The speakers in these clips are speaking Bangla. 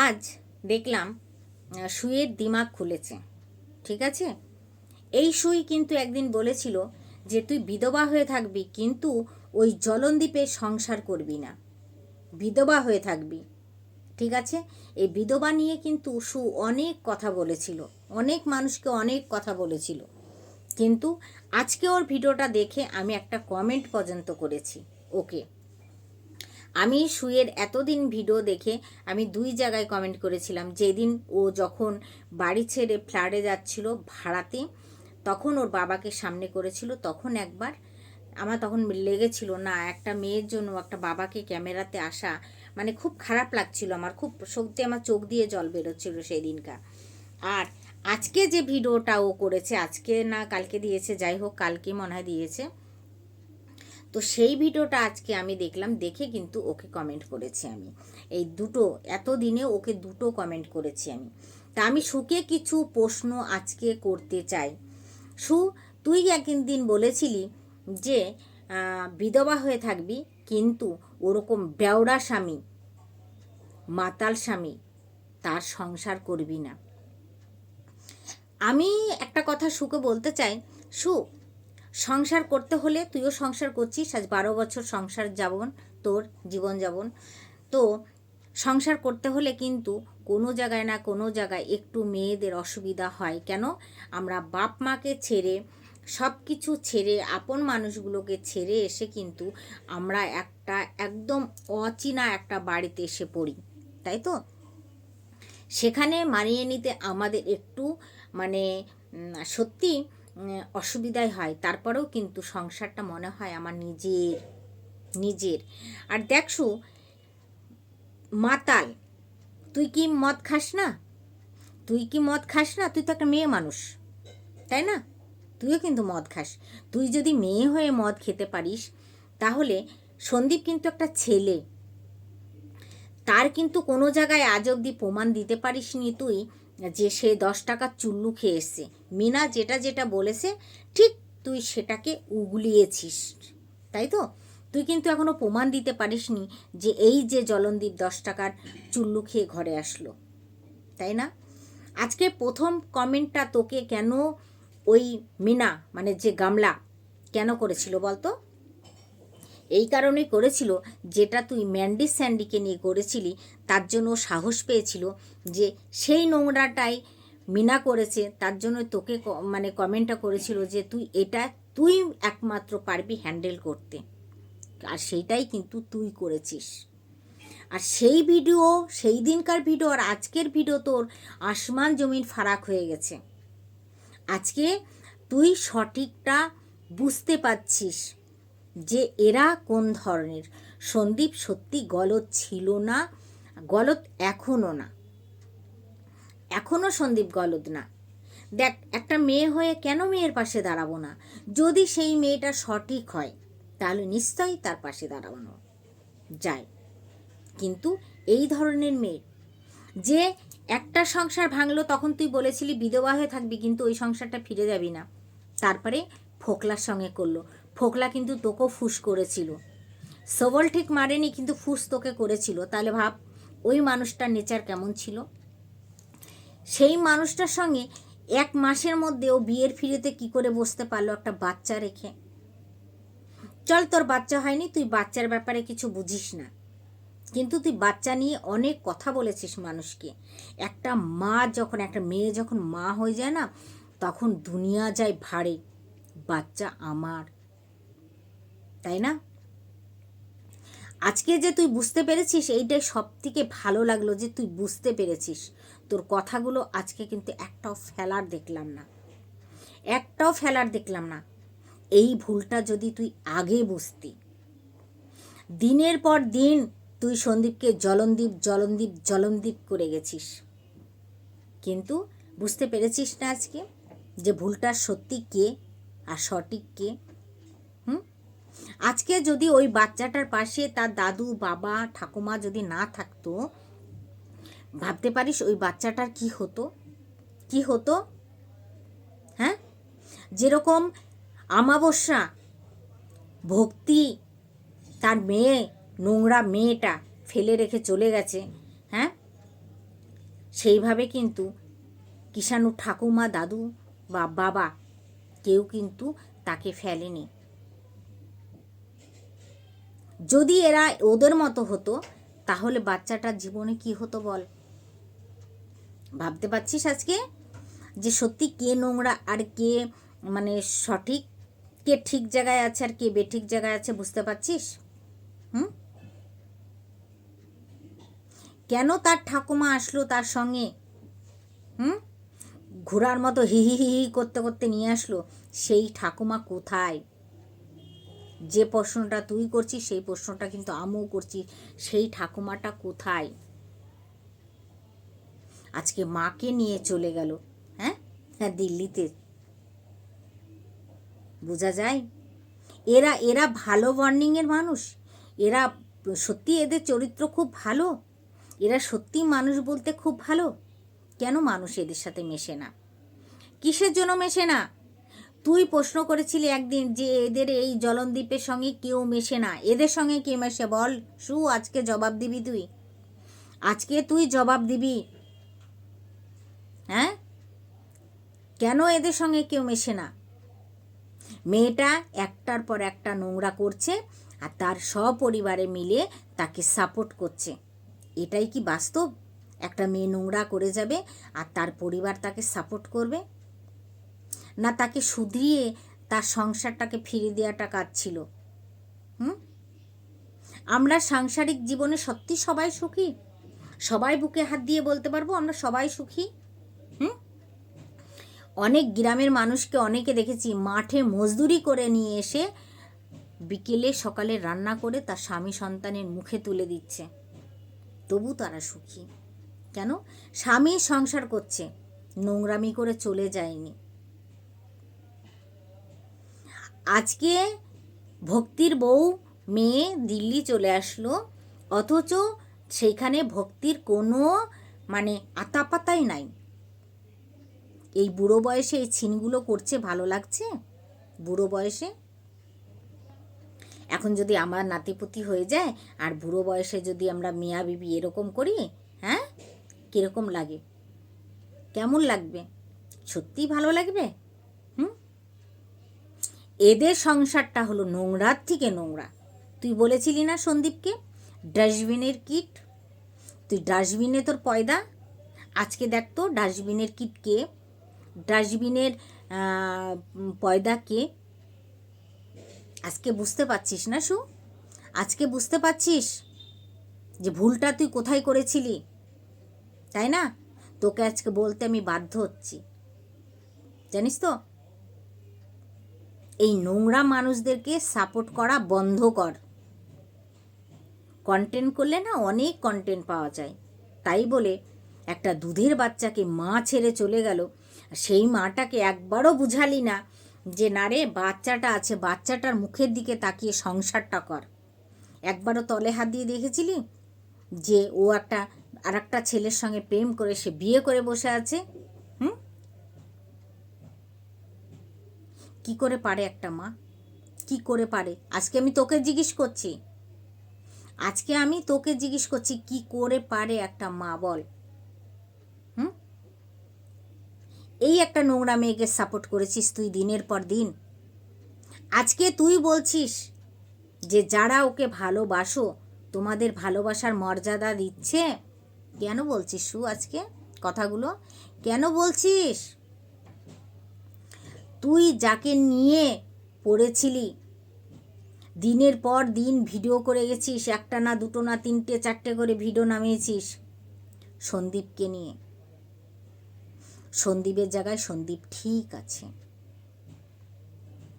আজ দেখলাম সুইয়ের দিমাগ খুলেছে, ঠিক আছে? এই সুই কিন্তু একদিন বলেছিল যে তুই বিধবা হয়ে থাকবি, কিন্তু ওই জলনদ্বীপে সংসার করবি না। বিধবা হয়ে থাকবি, ঠিক আছে? এই বিধবা নিয়ে কিন্তু সু অনেক কথা বলেছিল, অনেক মানুষকে অনেক কথা বলেছিল। কিন্তু আজকে ওর ভিডিওটা দেখে আমি একটা কমেন্ট পর্যন্ত করেছি, ওকে? আমি সুয়ের এতদিন ভিডিও দেখে আমি দুই জায়গায় কমেন্ট করেছিলাম। যেদিন ও যখন বাড়ি ছেড়ে ফ্ল্যাটে যাচ্ছিল ভাড়াতে, তখন ওর বাবাকে সামনে করেছিল। তখন একবার আমার তখন লেগেছিল না, একটা মেয়ের জন্য একটা বাবাকে ক্যামেরাতে আসা মানে খুব খারাপ লাগছিল আমার, খুব সত্যি আমার চোখ দিয়ে জল বেরোচ্ছিল সেই দিনকার আর আজকে যে ভিডিওটা ও করেছে, আজকে না কালকে দিয়েছে, যাই হোক কালকে মনে হয় দিয়েছে। তো সেই ভিডিওটা আজকে আমি দেখলাম, দেখে কিন্তু ওকে কমেন্ট করেছি আমি। এই দুটো এত দিনে ওকে দুটো কমেন্ট করেছি আমি। তা আমি সুকে কিছু প্রশ্ন আজকে করতে চাই। সু, তুই একদিন দিন বলেছিলি যে বিধবা হয়ে থাকবি, কিন্তু ওরকম বেওড়া স্বামী, মাতাল স্বামী তার সংসার করবি না। আমি একটা কথা সুকে বলতে চাই। সু সংসার করতে হলে তুইও সংসার করছিস, আজ বারো বছর সংসার যাবন, তোর জীবন যাপন তো সংসার করতে হলে কিন্তু কোনো জায়গায় না কোনো জায়গায় একটু মেয়েদের অসুবিধা হয়। কেন? আমরা বাপ মাকে ছেড়ে, সব কিছু ছেড়ে, আপন মানুষগুলোকে ছেড়ে এসে কিন্তু আমরা একটা একদম অচেনা একটা বাড়িতে এসে পড়ি, তাই তো? সেখানে মানিয়ে নিতে আমাদের একটু মানে সত্যি অসুবিধাই হয়। তারপরেও কিন্তু সংসারটা মনে হয় আমার নিজের নিজের। আর দেখছু, মাতাল, তুই কি মদ খাস না? তুই কি মদ খাস না? তুই তো একটা মেয়ে মানুষ, তাই না? তুইও কিন্তু মদ খাস। তুই যদি মেয়ে হয়ে মদ খেতে পারিস, তাহলে সন্দীপ কিন্তু একটা ছেলে। তার কিন্তু কোনো জায়গায় আজ অবধি প্রমাণ দিতে পারিস পারিসনি তুই। যে সে দশ টাকার চুল্লু খেয়ে এসছে। মিনা যেটা যেটা বলেছে, ঠিক তুই সেটাকে উগলিয়েছিস, তাই তো? তুই কিন্তু এখনও প্রমাণ দিতে পারিসনি যে এই যে জলনদীপ দশ টাকার চুল্লু খেয়ে ঘরে আসলো, তাই না? আজকে প্রথম কমেন্টটা তোকে কেন ওই মিনা মানে যে গামলা, কেন করেছিল বলতো? এই কারণেই করেছিল যেটা তুই ম্যান্ডি স্যান্ডিকে নিয়ে করেছিলি, তার জন্য সাহস পেয়েছিল যে সেই নোংরাটাই মিনা করেছে, তার জন্য তোকে মানে কমেন্টটা করেছিল যে তুই এটা, তুই একমাত্র পারবি হ্যান্ডেল করতে। আর সেইটাই কিন্তু তুই করেছিস। আর সেই ভিডিও, সেই দিনকার ভিডিও আর আজকের ভিডিও তোর আসমান জমিন ফারাক হয়ে গেছে। আজকে তুই সঠিকটা বুঝতে পারছিস। যে এরা কোন ধরনের? সন্দীপ সত্যি গলত ছিল না গলত এখনও না। এখনও সন্দীপ গলদ না। দেখ, একটা মেয়ে হয়ে কেন মেয়ের পাশে দাঁড়াবো না? যদি সেই মেয়েটা সঠিক হয়, তাহলে নিশ্চয়ই তার পাশে দাঁড়ানো যায় কিন্তু এই ধরনের মেয়ে যে একটা সংসার ভাঙলো, তখন তুই বলেছিলি বিধবা হয়ে থাকবি, কিন্তু ওই সংসারটা ফিরে যাবি না। তারপরে ফোকলার সঙ্গে করল। ফোকলা কিন্তু তোকেও ফুস করেছিল। সবল ঠিক মারেনি, কিন্তু ফুস তোকে করেছিল। তাহলে ভাব, ওই মানুষটার নেচার কেমন ছিল? সেই মানুষটার সঙ্গে এক মাসের মধ্যে ও বিয়ের ফিরেতে কি করে বসতে পারল একটা বাচ্চা রেখে? চল, তোর বাচ্চা হয়নি, তুই বাচ্চার ব্যাপারে কিছু বুঝিস না। কিন্তু তুই বাচ্চা নিয়ে অনেক কথা বলেছিস মানুষকে। একটা মা যখন, একটা মেয়ে যখন মা হয়ে যায় না, তখন দুনিয়া যায় ভাড়ে বাচ্চা আমার। তাই না? আজকে যে তুই বুঝতে পেরেছিস, এইটাই সব থেকে ভালো লাগল যে তুই বুঝতে পেরেছিস। তোর কথাগুলো আজকে কিন্তু একটাও ফেলার দেখলাম না। একটাও ফেলার দেখলাম না। এই ভুলটা যদি তুই আগে বুঝতি। দিনের পর দিন তুই সন্দীপকে জলনদীপ জলনদীপ জলনদীপ করে গেছিস। কিন্তু বুঝতে পেরেছিস না আজকে যে ভুলটা সত্যি কে আর সঠিক কে? আজকে যদি ওই বাচ্চাটার পাশে তার দাদু, বাবা, ঠাকুমা যদি না থাকতো, ভাবতে পারিস ওই বাচ্চাটার কি হতো? কি হতো? হ্যাঁ? যেরকম আমাবস্যা, ভক্তি, তার মেয়ে, নোংরা মেয়েটা ফেলে রেখে চলে গেছে হ্যাঁ? সেইভাবে কিন্তু কিষাণু ঠাকুমা, দাদু বা বাবা কেউ কিন্তু তাকে ফেলেনি। যদি এরা ওদের মতো হতো, তাহলে বাচ্চাটার জীবনে কি হতো বল? ভাবতে পারছিস আজকে? যে সত্যি কে নোংরা আর কে মানে সঠিক? কে ঠিক জায়গায় আছে আর কে বেঠিক জায়গায় আছে বুঝতে পারছিস? হুম? কেন তার ঠাকুমা আসলো তার সঙ্গে? হুম? ঘোরার মতো হি হি হি হি করতে করতে নিয়ে আসলো। সেই ঠাকুমা কোথায়? যে প্রশ্নটা তুই করছিস, সেই প্রশ্নটা কিন্তু আমিও করছি। সেই ঠাকুমাটা কোথায়? আজকে মাকে নিয়ে চলে গেল হ্যাঁ? হ্যাঁ দিল্লিতে। বোঝা যায়? এরা এরা ভালো বর্নিংয়ের মানুষ। এরা সত্যি এদের চরিত্র খুব ভালো। এরা সত্যি মানুষ বলতে খুব ভালো। কেন মানুষ এদের সাথে মেশে না? কিসের জন্য মেশে না? তুই প্রশ্ন করেছিলি একদিন যে এদের এই জলনদ্বীপের সঙ্গে কেউ মেশে না। এদের সঙ্গে কে মেশে বল? সু, আজকে জবাব দিবি তুই। আজকে তুই জবাব দিবি। হ্যাঁ? কেন এদের সঙ্গে কেউ মেশে না? মেয়েটা একটার পর একটা নোংরা করছে আর তার সপরিবারে মিলে তাকে সাপোর্ট করছে। এটাই কি বাস্তব? একটা মেয়ে নোংরা করে যাবে আর তার পরিবার তাকে সাপোর্ট করবে? না তাকে শুধরিয়ে তার সংসারটাকে ফিরে দেওয়াটা কাজ ছিল। হুম? আমরা সাংসারিক জীবনে সত্যি সবাই সুখী? সবাই বুকে হাত দিয়ে বলতে পারব আমরা সবাই সুখী? হুম? অনেক গ্রামের মানুষকে অনেকে দেখেছি মাঠে মজদুরি করে নিয়ে এসে বিকেলে সকালে রান্না করে তার স্বামী সন্তানের মুখে তুলে দিচ্ছে। তবু তারা সুখী। কেন? স্বামী সংসার করছে। নোংরামি করে চলে যায়নি। আজকে ভক্তির বউ মেয়ে দিল্লি চলে আসলো, অথচ সেইখানে ভক্তির কোনো মানে আতাপাতাই নাই। এই বুড়ো বয়সে এই ছিনগুলো করছে, ভালো লাগছে? বুড়ো বয়সে? এখন যদি আমার নাতিপুতি হয়ে যায়, আর বুড়ো বয়সে যদি আমরা মিয়া বিবি এরকম করি হ্যাঁ? কীরকম লাগে? কেমন লাগবে? সত্যিই ভালো লাগবে? এদের সংসারটা হলো নোংরার থেকে নোংরা। তুই বলেছিলি না সন্দীপকে? ডাস্টবিনের কিট। তুই ডাস্টবিনে তোর পয়দা? আজকে দেখ তো ডাস্টবিনের কিট কে? ডাস্টবিনের পয়দা কে? আজকে বুঝতে পারছিস না সু? আজকে বুঝতে পারছিস যে ভুলটা তুই কোথায় করেছিলি? তাই না? তোকে আজকে বলতে আমি বাধ্য হচ্ছি। জানিস তো? এই নোংরা মানুষদেরকে সাপোর্ট করা বন্ধ কর। কন্টেন্ট করলে না অনেক কন্টেন্ট পাওয়া যায়। তাই বলে একটা দুধের বাচ্চাকে মা ছেড়ে চলে গেল। সেই মাটাকে একবারও বুঝালি না যে, না রে, বাচ্চাটা আছে, বাচ্চাটার মুখের দিকে তাকিয়ে সংসারটা কর। একবারও তলে হাত দিয়ে দেখেছিলি যে, ও একটা আর একটা ছেলের সঙ্গে প্রেম করে সে বিয়ে করে বসে আছে? কি করে পারে একটা মা? কি করে পারে? আজকে আমি তোকে জিজ্ঞেস করছি। আজকে আমি তোকে জিজ্ঞেস করছি, কি করে পারে একটা মা বল? হুম? এই একটা নোংরা মেয়েকে সাপোর্ট করেছিস তুই দিনের পর দিন। আজকে তুই বলছিস যে, যারা ওকে ভালোবাসো, তোমাদের ভালোবাসার মর্যাদা দিচ্ছে? কেন বলছিস সু আজকে কথাগুলো? কেন বলছিস? তুই যাকে নিয়ে পড়েছিলি? দিনের পর দিন ভিডিও করে গেছিস, একটা না দুটো না তিনটে চারটে করে ভিডিও নামিয়েছিস সন্দীপকে নিয়ে। সন্দীপের জায়গায় সন্দীপ ঠিক আছে।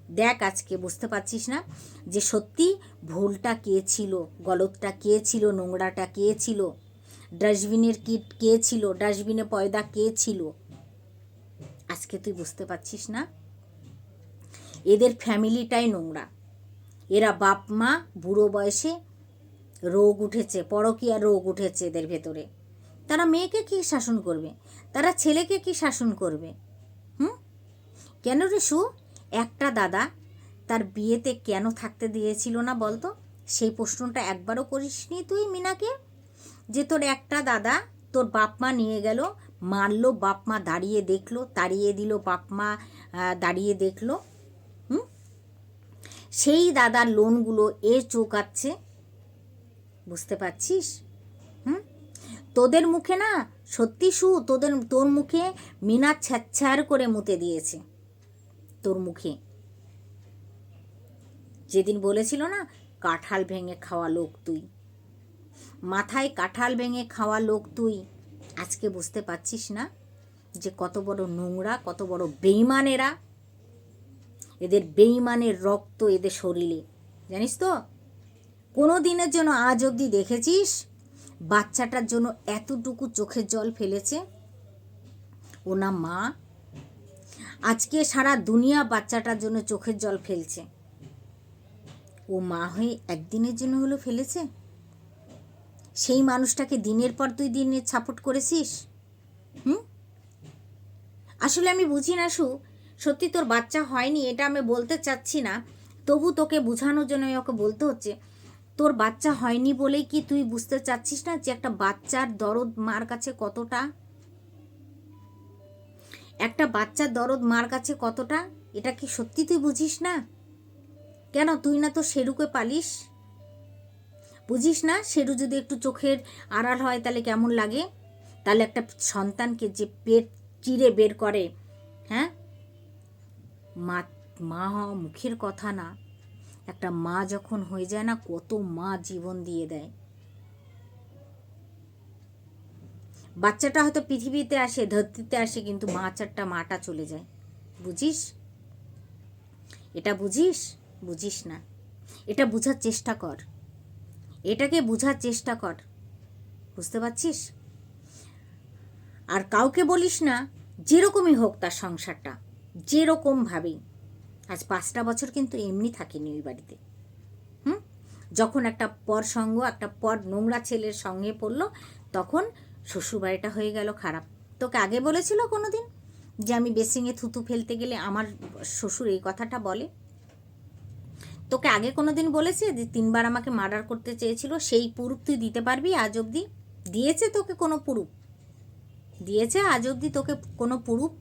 দেখ আজকে বুঝতে পারছিস না যে সত্যি ভুলটা কে ছিল, গলতটা কে ছিল, নোংরাটা কে ছিল, ডাস্টবিনের কিট কে ছিল, ডাস্টবিনে পয়দা কে ছিল? আজকে তুই বুঝতে পারছিস না? এদের ফ্যামিলিটাই নোংরা। এরা বাপ মা বুড়ো বয়সে রোগ উঠেছে পরকীয়া রোগ উঠেছে এদের ভেতরে। তারা মেয়েকে কি শাসন করবে? তারা ছেলেকে কি শাসন করবে? হুম? কেন রে সু? একটা দাদা তার বিয়েতে কেন থাকতে দিয়েছিল না বলতো? সেই প্রশ্নটা একবারও করিসনি তুই মিনাকে? যে তোর একটা দাদা তোর বাপ মা নিয়ে গেল, মারলো বাপ মা দাঁড়িয়ে দেখল, তাড়িয়ে দিল বাপ মা দাঁড়িয়ে দেখল। সেই দাদার লোনগুলো এ চোকাচ্ছে। বুঝতে পারছিস? হুম? তোদের মুখে না, সত্যি সু, তোদের, তোর মুখে মিনা ছ্যাচ্ছার করে মুতে দিয়েছে। তোর মুখে। যেদিন বলেছিল না, কাঁঠাল ভেঙে খাওয়া লোক তুই। মাথায় কাঁঠাল ভেঙে খাওয়া লোক তুই। আজকে বুঝতে পারছিস না যে কত বড় নোংরা, কত বড় বেইমানেরা এদের বেইমানের রক্ত এদের শরীরে। জানিস তো? কোনো দিনের জন্য আজ অবধি দেখেছিস? বাচ্চাটার জন্য এতটুকু চোখের জল ফেলেছে। ও না মা। আজকে সারা দুনিয়া বাচ্চাটার জন্য চোখের জল ফেলছে। ও মা হয়ে একদিনের জন্য হলো ফেলেছে? সেই মানুষটাকে দিনের পর দুই দিনে সাপোর্ট করেছিস? হুম? আসলে আমি বুঝি না সু সত্যি তোর বাচ্চা হয়নি, এটা আমি বলতে চাচ্ছি না। তবু তোকে বোঝানোর জন্য ওকে বলতে হচ্ছে, তোর বাচ্চা হয়নি বলেই কি তুই বুঝতে চাচ্ছিস না যে একটা বাচ্চার দরদ মার কাছে কতটা? একটা বাচ্চার দরদ মার কাছে কতটা? এটা কি সত্যি তুই বুঝিস না? কেন তুই না তো সেরুকে পালিস? বুঝিস না, সেরু যদি একটু চোখের আড়াল হয় তাহলে কেমন লাগে? তাহলে একটা সন্তানকে যে পেট চিরে বের করে হ্যাঁ? মা মা হওয়া মুখের কথা না। একটা মা যখন হয়ে যায় না, কত মা জীবন দিয়ে দেয়। বাচ্চাটা হয়তো পৃথিবীতে আসে, ধরতিতে আসে, কিন্তু বাচ্চাটা মাটা চলে যায়। বুঝিস? এটা বুঝিস? বুঝিস না। এটা বুঝার চেষ্টা কর। এটাকে বুঝার চেষ্টা কর। বুঝতে পারছিস? আর কাউকে বলিস না, যেরকমই হোক তার সংসারটা। যেরকমভাবেই আজ পাঁচটা বছর কিন্তু এমনি থাকিনি ওই বাড়িতে। হুম? যখন একটা পর সঙ্গ একটা পর নোংরা ছেলের সঙ্গে পড়ল, তখন শ্বশুরবাড়িটা হয়ে গেল খারাপ। তোকে আগে বলেছিল কোনো দিন যে আমি বেসিংয়ে থুতু ফেলতে গেলে আমার শ্বশুর এই কথাটা বলে? তোকে আগে কোনো দিন বলেছে যে তিনবার আমাকে মার্ডার করতে চেয়েছিল, সেই পুরুপ তুই দিতে পারবি আজ অবধি? দিয়েছে তোকে কোনো পুরুপ? দিয়েছে আজ অবধি তোকে কোনো পুরুপ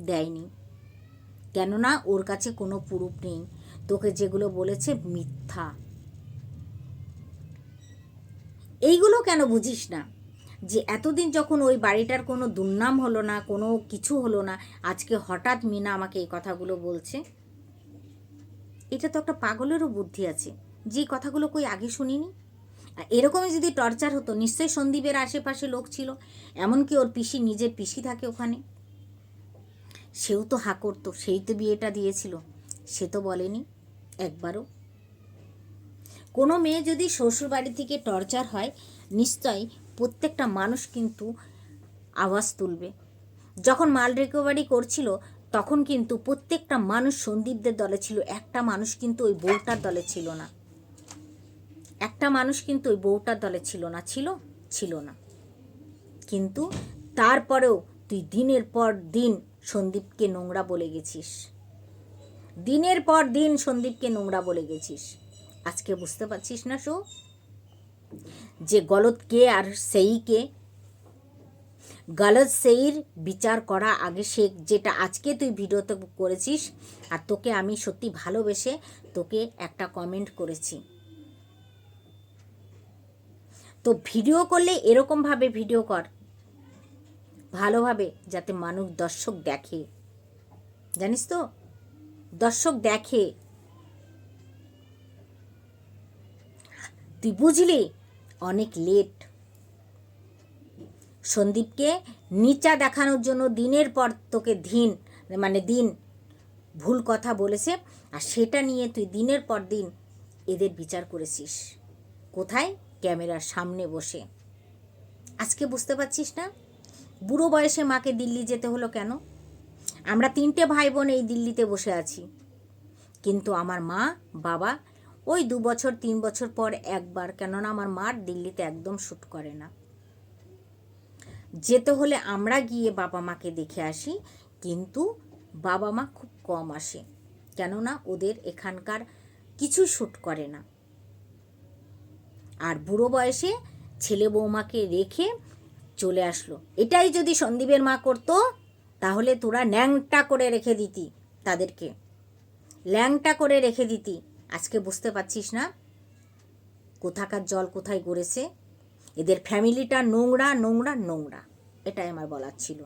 দেয়নি। কেননা ওর কাছে কোনো পুরুপ নেই। তোকে যেগুলো বলেছে মিথ্যা। এইগুলো কেন বুঝিস না? যে এতদিন যখন ওই বাড়িটার কোনো দুর্নাম হলো না, কোনো কিছু হলো না, আজকে হঠাৎ মিনা আমাকে এই কথাগুলো বলছে। এটা তো একটা পাগলেরও বুদ্ধি আছে। যে কথাগুলো কই আগে শুনিনি? এরকমই যদি টর্চার হতো, নিশ্চয়ই সন্দীপের আশেপাশে লোক ছিল। এমনকি ওর পিসি নিজের পিসি থাকে ওখানে। সেও তো হা করতো, সেই তো বিয়েটা দিয়েছিল। সে তো বলেনি, একবারও। কোনো মেয়ে যদি শ্বশুরবাড়ি থেকে টর্চার হয়, নিশ্চয়ই প্রত্যেকটা মানুষ কিন্তু আওয়াজ তুলবে। যখন মাল রিকভারি করছিল, তখন কিন্তু প্রত্যেকটা মানুষ সন্দীপদের দলে ছিল, একটা মানুষ কিন্তু ওই বউটার দলে ছিল না। একটা মানুষ কিন্তু ওই বউটার দলে ছিল না, ছিল ছিল না। কিন্তু তারপরেও তুই দিনের পর দিন সন্দীপকে নোংরা বলে গেছিস। দিনের পর দিন সন্দীপকে নোংরা বলে গেছিস। আজকে বুঝতে পারছিস না শো? যে গলত কে আর সেই কে? গলত সেইর বিচার করা আগে সে যেটা আজকে তুই ভিডিওতে করেছিস, আর তোকে আমি সত্যি ভালোবেসে তোকে একটা কমেন্ট করেছি। তো ভিডিও করলে এরকমভাবে ভিডিও কর। ভালোভাবে যাতে মানুষ দর্শক দেখে। জানিস তো? দর্শক দেখে। তুই বুঝলি? অনেক লেট সন্দীপকে নিচা দেখানোর জন্য দিনের পর তোকে দিন মানে দিন ভুল কথা বলেছে, আর সেটা নিয়ে তুই দিনের পর দিন এদের বিচার করেছিস। কোথায়? ক্যামেরার সামনে বসে। আজকে বুঝতে পারছিস না? বুড়ো বয়সে মাকে দিল্লি যেতে হলো কেন? আমরা তিনটে ভাই বোন এই দিল্লিতে বসে আছি। কিন্তু আমার মা, বাবা ওই দু বছর, তিন বছর পর একবার, কেননা আমার মার দিল্লিতে একদম শ্যুট করে না। যেতে হলে আমরা গিয়ে বাবা মাকে দেখে আসি, কিন্তু বাবা মা খুব কম আসে, কেননা ওদের এখানকার কিছু শ্যুট করে না। আর বুড়ো বয়সে ছেলে বৌমাকে রেখে চলে আসলো। এটাই যদি সন্দীপের মা করতো, তাহলে তোরা ন্যাংটা করে রেখে দিতি তাদেরকে। ল্যাংটা করে রেখে দিতি। আজকে বুঝতে পারছিস না? কোথাকার জল কোথায় গড়েছে? এদের ফ্যামিলিটা নোংরা নোংরা নোংরা। এটাই আমার বলার ছিল।